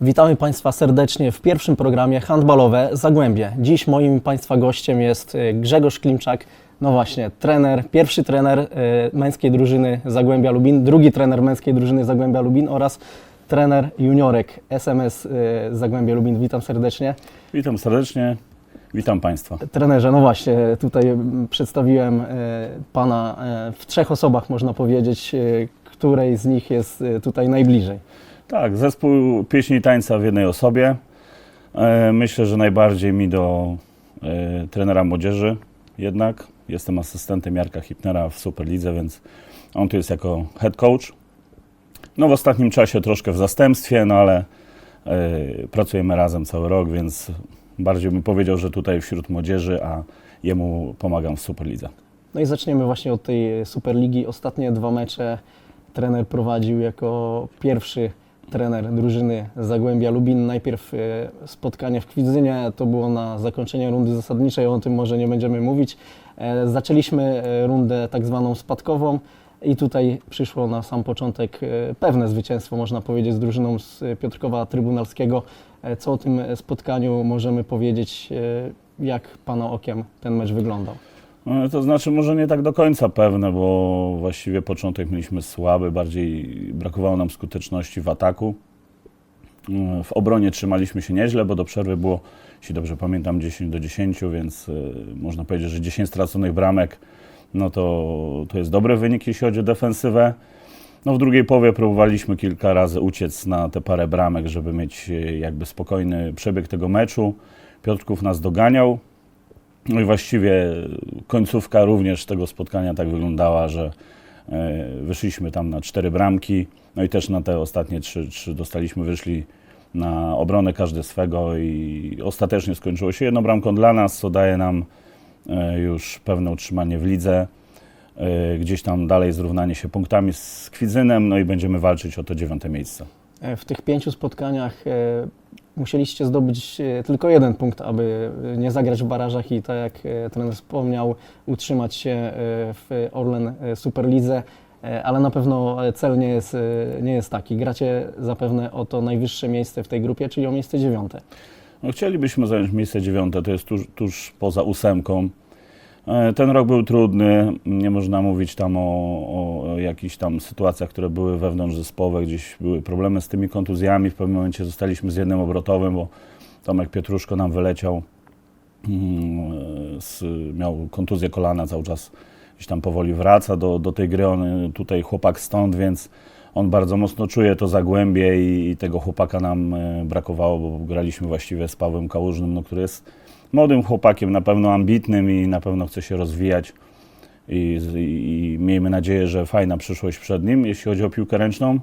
Witamy Państwa serdecznie w pierwszym programie Handbalowe Zagłębie. Dziś moim Państwa gościem jest y, Grzegorz Klimczak, no właśnie, trener, pierwszy trener y, męskiej drużyny Zagłębia Lubin, drugi trener męskiej drużyny Zagłębia Lubin oraz trener juniorek SMS y, Zagłębia Lubin. Witam serdecznie. Witam serdecznie, witam Państwa. Trenerze, no właśnie, tutaj przedstawiłem Pana w trzech osobach, można powiedzieć, której z nich jest tutaj najbliżej. Tak, zespół pieśni i tańca w jednej osobie. E, Myślę, że najbardziej mi do e, trenera młodzieży jednak. Jestem asystentem Jarka Hipnera w Superlidze, więc on tu jest jako head coach. No w ostatnim czasie troszkę w zastępstwie, no ale e, pracujemy razem cały rok, więc bardziej bym powiedział, że tutaj wśród młodzieży, a jemu pomagam w Superlidze. No i zaczniemy właśnie od tej Superligi. Ostatnie dwa mecze trener prowadził jako pierwszy trener drużyny Zagłębia Lubin. Najpierw e, spotkanie w Kwidzynie, to było na zakończenie rundy zasadniczej, o tym może nie będziemy mówić. E, Zaczęliśmy e, rundę tak zwaną spadkową i tutaj przyszło na sam początek pewne zwycięstwo, można powiedzieć, z drużyną z Piotrkowa Trybunalskiego. Co o tym spotkaniu możemy powiedzieć, jak Pana okiem ten mecz wyglądał? No, To znaczy może nie tak do końca pewne, bo właściwie początek mieliśmy słaby, bardziej brakowało nam skuteczności w ataku. W obronie trzymaliśmy się nieźle, bo do przerwy było, jeśli dobrze pamiętam, 10 do 10, więc y, można powiedzieć, że 10 straconych bramek, no to, to jest dobry wynik, jeśli chodzi o defensywę. No w drugiej połowie próbowaliśmy kilka razy uciec na te parę bramek, żeby mieć y, jakby spokojny przebieg tego meczu. Piotrków nas doganiał, no i właściwie końcówka również tego spotkania tak wyglądała, że e, wyszliśmy tam na cztery bramki, no i też na te ostatnie trzy, trzy dostaliśmy, wyszli na obronę każdy swego i ostatecznie skończyło się jedną bramką dla nas, co daje nam e, już pewne utrzymanie w lidze. E, Gdzieś tam dalej zrównanie się punktami z Kwidzynem, no i będziemy walczyć o to dziewiąte miejsce. E, W tych pięciu spotkaniach e, musieliście zdobyć e, tylko jeden punkt, aby nie zagrać w barażach i tak jak trener wspomniał, utrzymać się w Orlen Superlidze, ale na pewno cel nie jest, nie jest taki. Gracie zapewne o to najwyższe miejsce w tej grupie, czyli o miejsce dziewiąte. No, chcielibyśmy zająć miejsce dziewiąte, to jest tuż, tuż poza ósemką. E, Ten rok był trudny, nie można mówić tam o, o jakichś tam sytuacjach, które były wewnątrz zespołowe, gdzieś były problemy z tymi kontuzjami, w pewnym momencie zostaliśmy z jednym obrotowym, bo Tomek Pietruszko nam wyleciał, mm, z, miał kontuzję kolana, cały czas gdzieś tam powoli wraca do, do tej gry, on y, tutaj chłopak stąd, więc on bardzo mocno czuje to zagłębie i, i tego chłopaka nam e, brakowało, bo graliśmy właściwie z Pawłem Kałużnym, no, który jest młodym chłopakiem, na pewno ambitnym i na pewno chce się rozwijać. I, i, I miejmy nadzieję, że fajna przyszłość przed nim, jeśli chodzi o piłkę ręczną.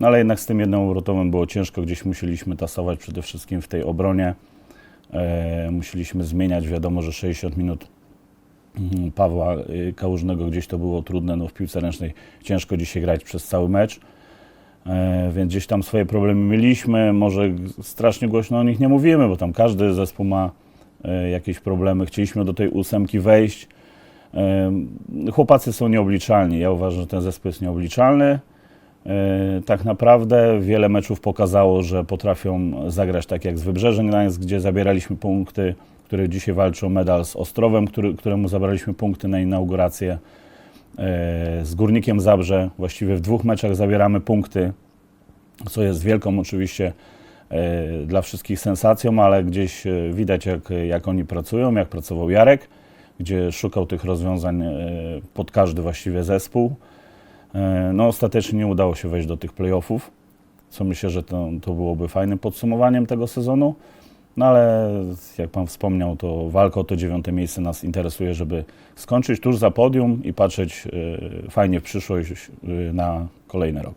No ale jednak z tym jednym obrotowym było ciężko, gdzieś musieliśmy tasować przede wszystkim w tej obronie. E, musieliśmy zmieniać, wiadomo, że 60 minut mm, Pawła y, Kałużnego gdzieś to było trudne, no w piłce ręcznej ciężko dzisiaj grać przez cały mecz. E, więc gdzieś tam swoje problemy mieliśmy, może strasznie głośno o nich nie mówimy, bo tam każdy zespół ma jakieś problemy. Chcieliśmy do tej ósemki wejść. E, Chłopacy są nieobliczalni. Ja uważam, że ten zespół jest nieobliczalny. E, Tak naprawdę wiele meczów pokazało, że potrafią zagrać tak jak z Wybrzeżem Gdańsk, gdzie zabieraliśmy punkty, które dzisiaj walczy o medal z Ostrowem, który, któremu zabraliśmy punkty na inaugurację. E, Z Górnikiem Zabrze właściwie w dwóch meczach zabieramy punkty, co jest wielką oczywiście e, dla wszystkich sensacją, ale gdzieś e, widać jak, jak oni pracują, jak pracował Jarek, gdzie szukał tych rozwiązań e, pod każdy właściwie zespół. E, No ostatecznie nie udało się wejść do tych playoffów, co myślę, że to, to byłoby fajnym podsumowaniem tego sezonu. No ale jak Pan wspomniał, to walka o to dziewiąte miejsce nas interesuje, żeby skończyć tuż za podium i patrzeć e, fajnie w przyszłość e, na kolejny rok.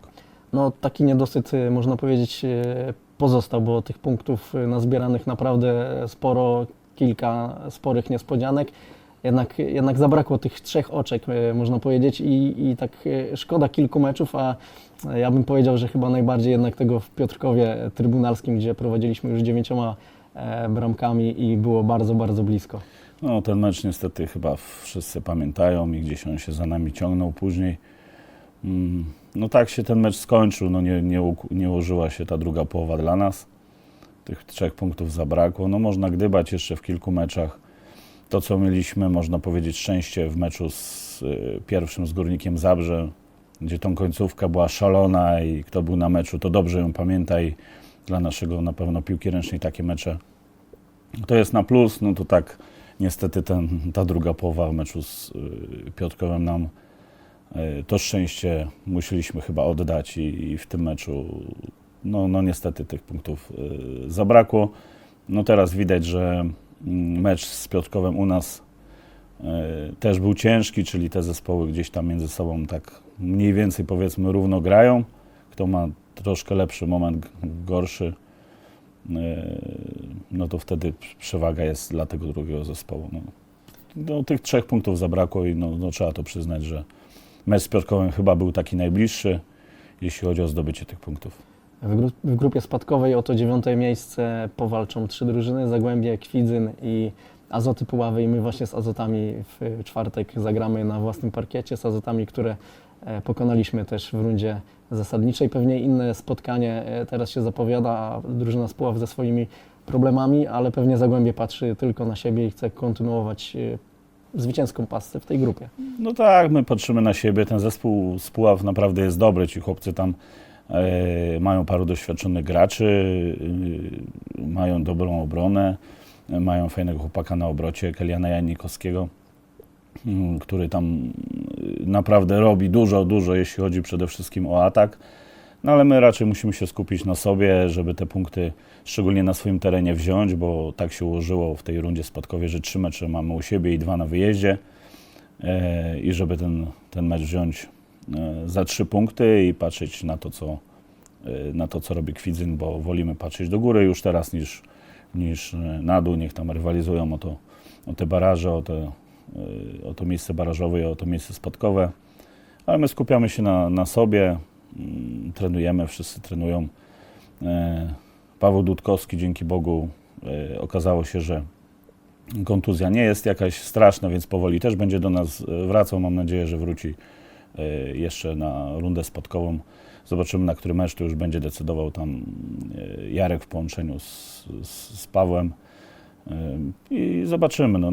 No taki niedosyt, można powiedzieć, pozostał, bo tych punktów y, nazbieranych naprawdę sporo, kilka sporych niespodzianek. Jednak, jednak zabrakło tych trzech oczek, y, można powiedzieć, i, i tak y, szkoda kilku meczów, a ja bym powiedział, że chyba najbardziej jednak tego w Piotrkowie Trybunalskim, gdzie prowadziliśmy już dziewięcioma e, bramkami i było bardzo, bardzo blisko. No ten mecz niestety chyba wszyscy pamiętają i gdzieś on się za nami ciągnął później. Mm, no tak się ten mecz skończył, no nie, nie, nie ułożyła się ta druga połowa dla nas. Tych trzech punktów zabrakło. No można gdybać jeszcze w kilku meczach. To, co mieliśmy, można powiedzieć, szczęście w meczu z y, pierwszym z Górnikiem Zabrze, gdzie tą końcówka była szalona i kto był na meczu, to dobrze ją pamięta i dla naszego na pewno piłki ręcznej takie mecze to jest na plus. No to tak niestety ten, ta druga połowa meczu z y, nam to szczęście musieliśmy chyba oddać i, i w tym meczu no, no niestety tych punktów y, zabrakło. No teraz widać, że mm, mecz z Piotrkowem u nas y, też był ciężki, czyli te zespoły gdzieś tam między sobą tak mniej więcej powiedzmy równo grają. Kto ma troszkę lepszy moment, gorszy, no to wtedy przewaga jest dla tego drugiego zespołu. No. No, tych trzech punktów zabrakło i no, no, trzeba to przyznać, że mecz z Piotrkowem chyba był taki najbliższy, jeśli chodzi o zdobycie tych punktów. W, gru- w grupie spadkowej o to dziewiąte miejsce powalczą trzy drużyny, Zagłębie, Kwidzyn i Azoty Puławy i my właśnie z Azotami w czwartek zagramy na własnym parkiecie, z Azotami, które e, pokonaliśmy też w rundzie zasadniczej. Pewnie inne spotkanie e, teraz się zapowiada, drużyna z Puław ze swoimi problemami, ale pewnie Zagłębie patrzy tylko na siebie i chce kontynuować e, zwycięską pasę w tej grupie. No tak, my patrzymy na siebie. Ten zespół z Puław naprawdę jest dobry. Ci chłopcy tam e, mają paru doświadczonych graczy, y, mają dobrą obronę, e, mają fajnego chłopaka na obrocie, Keliana Janikowskiego, mm, który tam naprawdę robi dużo, dużo, jeśli chodzi przede wszystkim o atak. No ale my raczej musimy się skupić na sobie, żeby te punkty szczególnie na swoim terenie wziąć, bo tak się ułożyło w tej rundzie spadkowej, że trzy mecze mamy u siebie i dwa na wyjeździe e, i żeby ten, ten mecz wziąć e, za trzy punkty i patrzeć na to, co, e, na to, co robi Kwidzyn, bo wolimy patrzeć do góry już teraz niż, niż na dół. Niech tam rywalizują o, to, o te baraże, o, te, o to miejsce barażowe i o to miejsce spadkowe. Ale my skupiamy się na, na sobie, trenujemy, wszyscy trenują. E, Paweł Dudkowski, dzięki Bogu, e, okazało się, że kontuzja nie jest jakaś straszna, więc powoli też będzie do nas e, wracał. Mam nadzieję, że wróci jeszcze na rundę spadkową. Zobaczymy, na który mecz to już będzie decydował tam Jarek w połączeniu z, z, z Pawłem. I zobaczymy. No,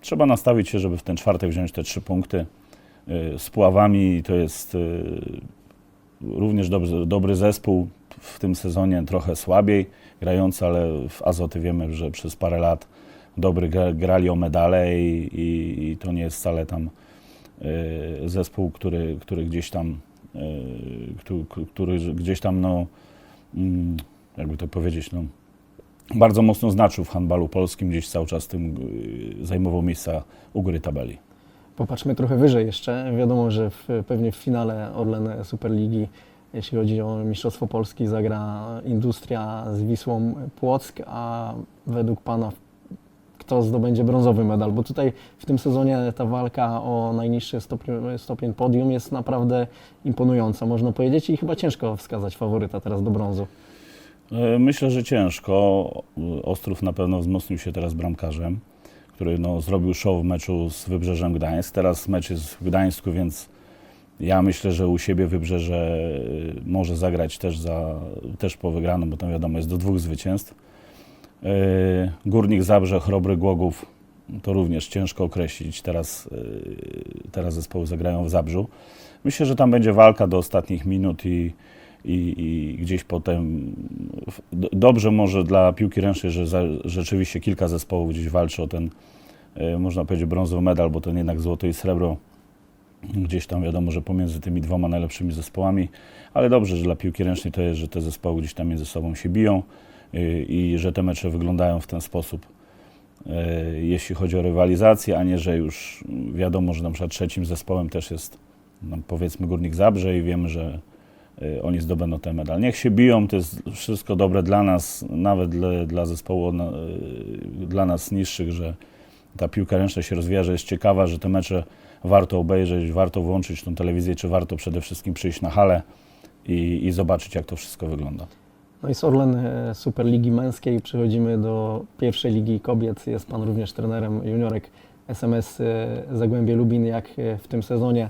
trzeba nastawić się, żeby w ten czwartek wziąć te trzy punkty z Puławami. To jest również dobry, dobry zespół w tym sezonie trochę słabiej grający, ale w Azoty wiemy, że przez parę lat dobry gra, grali o medale i, i, i to nie jest wcale tam y, zespół, który, który gdzieś tam y, który, który gdzieś tam no mm, jakby to powiedzieć no bardzo mocno znaczył w handbalu polskim, gdzieś cały czas tym y, zajmował miejsca u góry tabeli. Popatrzmy trochę wyżej jeszcze. Wiadomo, że w, pewnie w finale Orlen Superligi, jeśli chodzi o Mistrzostwo Polski, zagra Industria z Wisłą Płock, a według Pana kto zdobędzie brązowy medal? Bo tutaj w tym sezonie ta walka o najniższy stopień, stopień podium jest naprawdę imponująca, można powiedzieć, i chyba ciężko wskazać faworyta teraz do brązu. E, Myślę, że ciężko. Ostrów na pewno wzmocnił się teraz bramkarzem, który no, zrobił show w meczu z Wybrzeżem Gdańsk. Teraz mecz jest w Gdańsku, więc ja myślę, że u siebie Wybrzeże e, może zagrać też, za, też po wygraną, bo tam wiadomo jest do dwóch zwycięstw. E, Górnik Zabrze, Chrobry Głogów, to również ciężko określić. Teraz, e, teraz zespoły zagrają w Zabrzu. Myślę, że tam będzie walka do ostatnich minut i, i, i gdzieś potem dobrze może dla piłki ręcznej, że za, rzeczywiście kilka zespołów gdzieś walczy o ten, e, można powiedzieć, brązowy medal, bo ten jednak złoto i srebro gdzieś tam wiadomo, że pomiędzy tymi dwoma najlepszymi zespołami, ale dobrze, że dla piłki ręcznej to jest, że te zespoły gdzieś tam między sobą się biją y, i że te mecze wyglądają w ten sposób, y, jeśli chodzi o rywalizację, a nie, że już wiadomo, że na przykład trzecim zespołem też jest no, powiedzmy Górnik Zabrze i wiemy, że oni zdobędą ten medal. Niech się biją, to jest wszystko dobre dla nas, nawet dla, dla zespołu y, dla nas niższych, że ta piłka ręczna się rozwija, że jest ciekawa, że te mecze warto obejrzeć, warto włączyć tą telewizję, czy warto przede wszystkim przyjść na halę i, i zobaczyć, jak to wszystko wygląda. No i z Orlen e, Superligi Męskiej przechodzimy do pierwszej Ligi Kobiet. Jest Pan również trenerem juniorek SMS Zagłębie Lubin. Jak w tym sezonie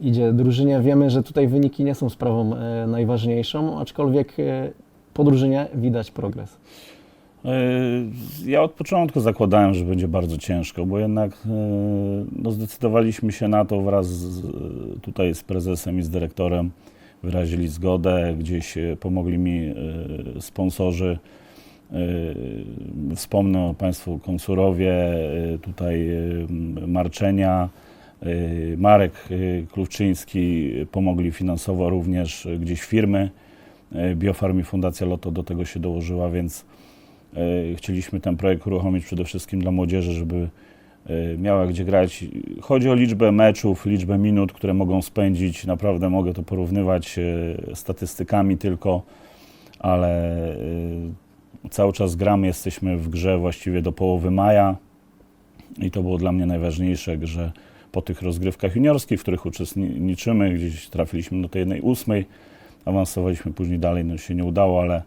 idzie drużynie. Wiemy, że tutaj wyniki nie są sprawą e, najważniejszą, aczkolwiek e, po drużynie widać progres. E, Ja od początku zakładałem, że będzie bardzo ciężko, bo jednak no, zdecydowaliśmy się na to wraz z, tutaj z prezesem i z dyrektorem. Wyrazili zgodę, gdzieś pomogli mi sponsorzy. Wspomnę o Państwu Konsurowie, tutaj Marczenia, Marek e, Kluczyński pomogli finansowo również gdzieś firmy. E, Biofarm i Fundacja Loto do tego się dołożyła, więc chcieliśmy ten projekt uruchomić przede wszystkim dla młodzieży, żeby miała gdzie grać. Chodzi o liczbę meczów, liczbę minut, które mogą spędzić. Naprawdę mogę to porównywać statystykami tylko, ale cały czas gramy, jesteśmy w grze właściwie do połowy maja i to było dla mnie najważniejsze, że po tych rozgrywkach juniorskich, w których uczestniczymy, gdzieś trafiliśmy do tej jednej ósmej, awansowaliśmy później dalej, no się nie udało, ale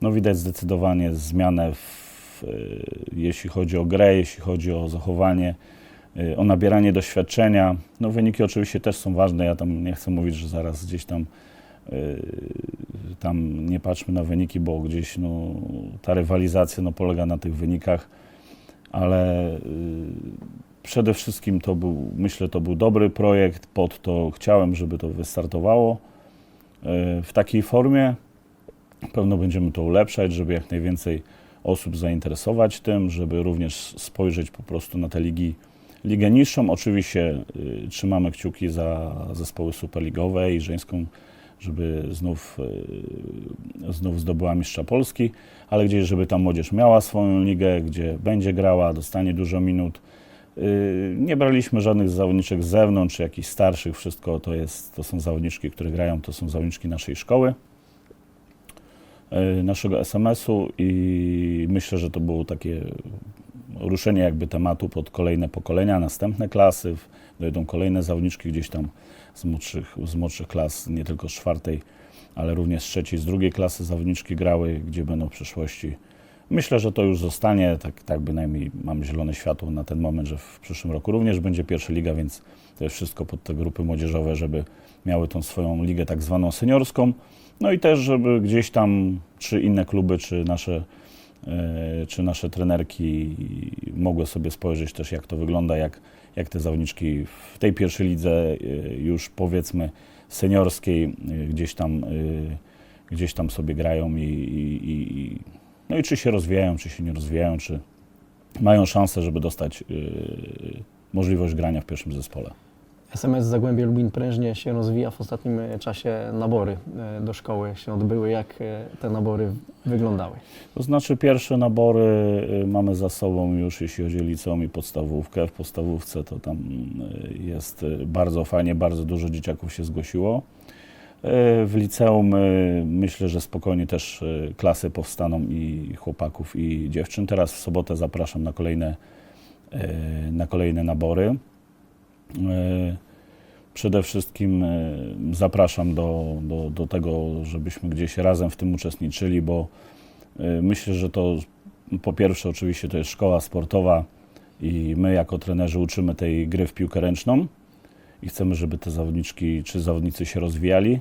no widać zdecydowanie zmianę, w, y, jeśli chodzi o grę, jeśli chodzi o zachowanie, y, o nabieranie doświadczenia. No wyniki oczywiście też są ważne, ja tam nie chcę mówić, że zaraz gdzieś tam y, tam nie patrzmy na wyniki, bo gdzieś no, ta rywalizacja no, polega na tych wynikach, ale przede wszystkim to był, myślę, to był dobry projekt, pod to chciałem, żeby to wystartowało y, w takiej formie. Pewno będziemy to ulepszać, żeby jak najwięcej osób zainteresować tym, żeby również spojrzeć po prostu na te ligi, ligę niższą. Oczywiście y, trzymamy kciuki za zespoły superligowe i żeńską, żeby znów, y, znów zdobyła mistrza Polski, ale gdzieś, żeby ta młodzież miała swoją ligę, gdzie będzie grała, dostanie dużo minut. Y, Nie braliśmy żadnych zawodniczek z zewnątrz, jakichś starszych, wszystko to, jest, to są zawodniczki, które grają, to są zawodniczki naszej szkoły y, naszego SMS-u i myślę, że to było takie ruszenie jakby tematu pod kolejne pokolenia, następne klasy, dojdą kolejne zawodniczki gdzieś tam z młodszych, z młodszych klas, nie tylko z czwartej, ale również z trzeciej, z drugiej klasy zawodniczki grały, gdzie będą w przyszłości. Myślę, że to już zostanie, tak, tak bynajmniej mam zielone światło na ten moment, że w przyszłym roku również będzie pierwsza liga, więc to jest wszystko pod te grupy młodzieżowe, żeby miały tą swoją ligę tak zwaną seniorską. No i też, żeby gdzieś tam, czy inne kluby, czy nasze, e, czy nasze trenerki mogły sobie spojrzeć też, jak to wygląda, jak, jak te zawodniczki w tej pierwszej lidze, e, już powiedzmy seniorskiej, e, gdzieś tam, gdzieś tam sobie grają i, i, i, no i czy się rozwijają, czy się nie rozwijają, czy mają szansę, żeby dostać e, możliwość grania w pierwszym zespole. SMS Zagłębie Lubin prężnie się rozwija. W ostatnim e, czasie nabory e, do szkoły się odbyły. Jak e, te nabory wyglądały? To znaczy pierwsze nabory y, mamy za sobą już, jeśli chodzi o liceum i podstawówkę. W podstawówce to tam y, jest y, bardzo fajnie, bardzo dużo dzieciaków się zgłosiło. Y, W liceum y, myślę, że spokojnie też y, klasy powstaną i chłopaków i dziewczyn. Teraz w sobotę zapraszam na kolejne, na kolejne nabory. Przede wszystkim zapraszam do, do, do tego, żebyśmy gdzieś razem w tym uczestniczyli, bo myślę, że to po pierwsze oczywiście to jest szkoła sportowa i my jako trenerzy uczymy tej gry w piłkę ręczną i chcemy, żeby te zawodniczki czy zawodnicy się rozwijali,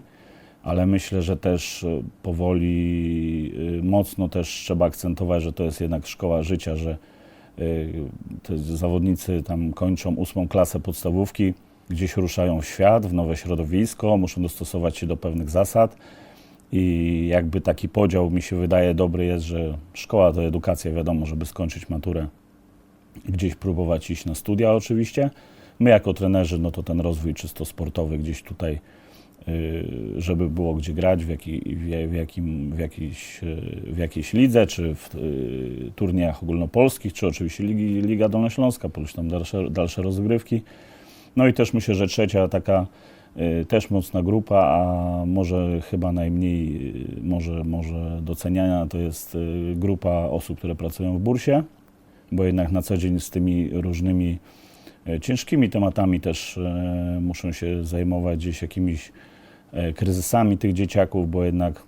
ale myślę, że też y, powoli y, mocno też trzeba akcentować, że to jest jednak szkoła życia, że y, te zawodnicy tam kończą ósmą klasę podstawówki, gdzieś ruszają w świat, w nowe środowisko, muszą dostosować się do pewnych zasad. I jakby taki podział mi się wydaje dobry jest, że szkoła to edukacja, wiadomo, żeby skończyć maturę, gdzieś próbować iść na studia oczywiście. My jako trenerzy, no to ten rozwój czysto sportowy gdzieś tutaj, y, żeby było gdzie grać, w, jaki, w, jakim, w, jakiejś, y, w jakiejś lidze, czy w y, turniejach ogólnopolskich, czy oczywiście Ligi, Liga Dolnośląska, plus tam dalsze, dalsze rozgrywki. No i też myślę, że trzecia taka też mocna grupa, a może chyba najmniej może, może doceniania to jest grupa osób, które pracują w bursie, bo jednak na co dzień z tymi różnymi ciężkimi tematami też y, muszą się zajmować gdzieś jakimiś y, kryzysami tych dzieciaków, bo jednak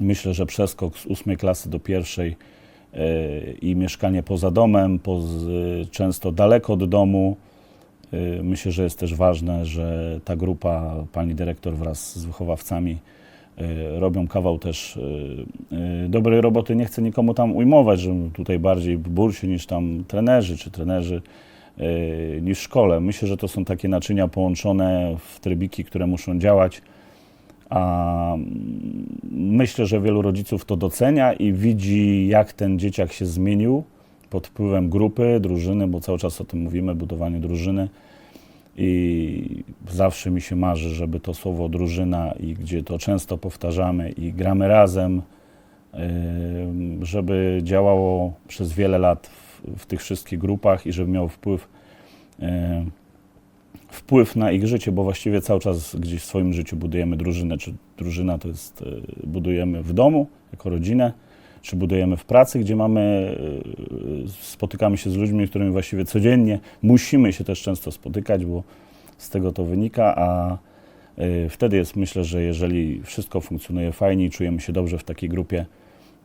myślę, że przeskok z ósmej klasy do pierwszej i mieszkanie poza domem, często daleko od domu, Myślę, że jest też ważne, że ta grupa, pani dyrektor wraz z wychowawcami robią kawał też dobrej roboty. Nie chcę nikomu tam ujmować, że tutaj bardziej bursi niż tam trenerzy czy trenerzy niż w szkole. Myślę, że to są takie naczynia połączone w trybiki, które muszą działać. A mm, myślę, że wielu rodziców to docenia i widzi, jak ten dzieciak się zmienił pod wpływem grupy, drużyny, bo cały czas o tym mówimy, budowanie drużyny. I zawsze mi się marzy, żeby to słowo drużyna i gdzie to często powtarzamy i gramy razem, ym, żeby działało przez wiele lat w, tych wszystkich grupach i żeby miało wpływ, ym, wpływ na ich życie, bo właściwie cały czas gdzieś w swoim życiu budujemy drużynę. Czy drużyna to jest, y, budujemy w domu jako rodzinę, czy budujemy w pracy, gdzie mamy, y, spotykamy się z ludźmi, którymi właściwie codziennie musimy się też często spotykać, bo z tego to wynika, a y, wtedy jest myślę, że jeżeli wszystko funkcjonuje fajnie i czujemy się dobrze w takiej grupie,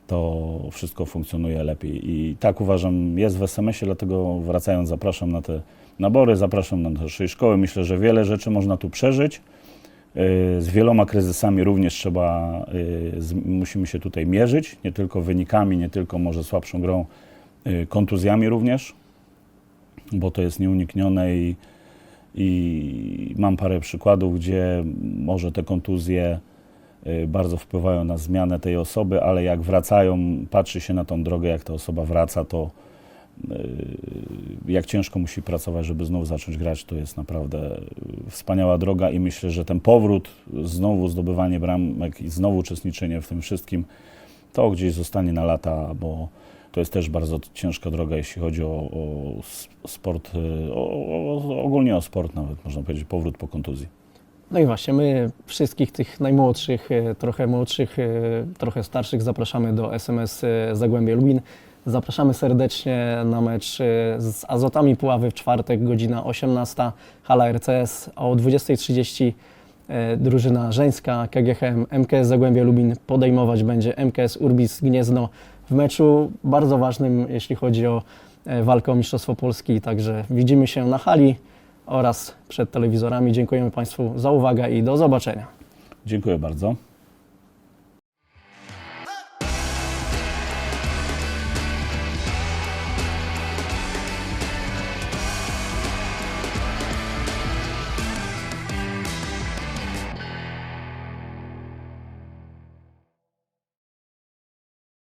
to wszystko funkcjonuje lepiej. I tak uważam, jest w SMS-ie, dlatego wracając zapraszam na te nabory, zapraszam na naszej szkoły. Myślę, że wiele rzeczy można tu przeżyć. Y, Z wieloma kryzysami również trzeba, y, musimy się tutaj mierzyć, nie tylko wynikami, nie tylko może słabszą grą, y, kontuzjami również, bo to jest nieuniknione i, i mam parę przykładów, gdzie może te kontuzje bardzo wpływają na zmianę tej osoby, ale jak wracają, patrzy się na tą drogę, jak ta osoba wraca, to y, jak ciężko musi pracować, żeby znów zacząć grać, to jest naprawdę y, wspaniała droga i myślę, że ten powrót, znowu zdobywanie bramek i znowu uczestniczenie w tym wszystkim, to gdzieś zostanie na lata, bo to jest też bardzo ciężka droga, jeśli chodzi o, o sport, y, o, o, ogólnie o sport nawet, można powiedzieć, powrót po kontuzji. No i właśnie, my wszystkich tych najmłodszych, e, trochę młodszych, e, trochę starszych zapraszamy do SMS e, Zagłębie Lubin. Zapraszamy serdecznie na mecz z Azotami Puławy w czwartek, godzina 18, hala RCS, a o 20.30 e, drużyna żeńska KGHM MKS Zagłębie Lubin podejmować będzie MKS Urbis Gniezno w meczu bardzo ważnym, jeśli chodzi o walkę o Mistrzostwo Polski. Także widzimy się na hali oraz przed telewizorami. Dziękujemy Państwu za uwagę i do zobaczenia. Dziękuję bardzo.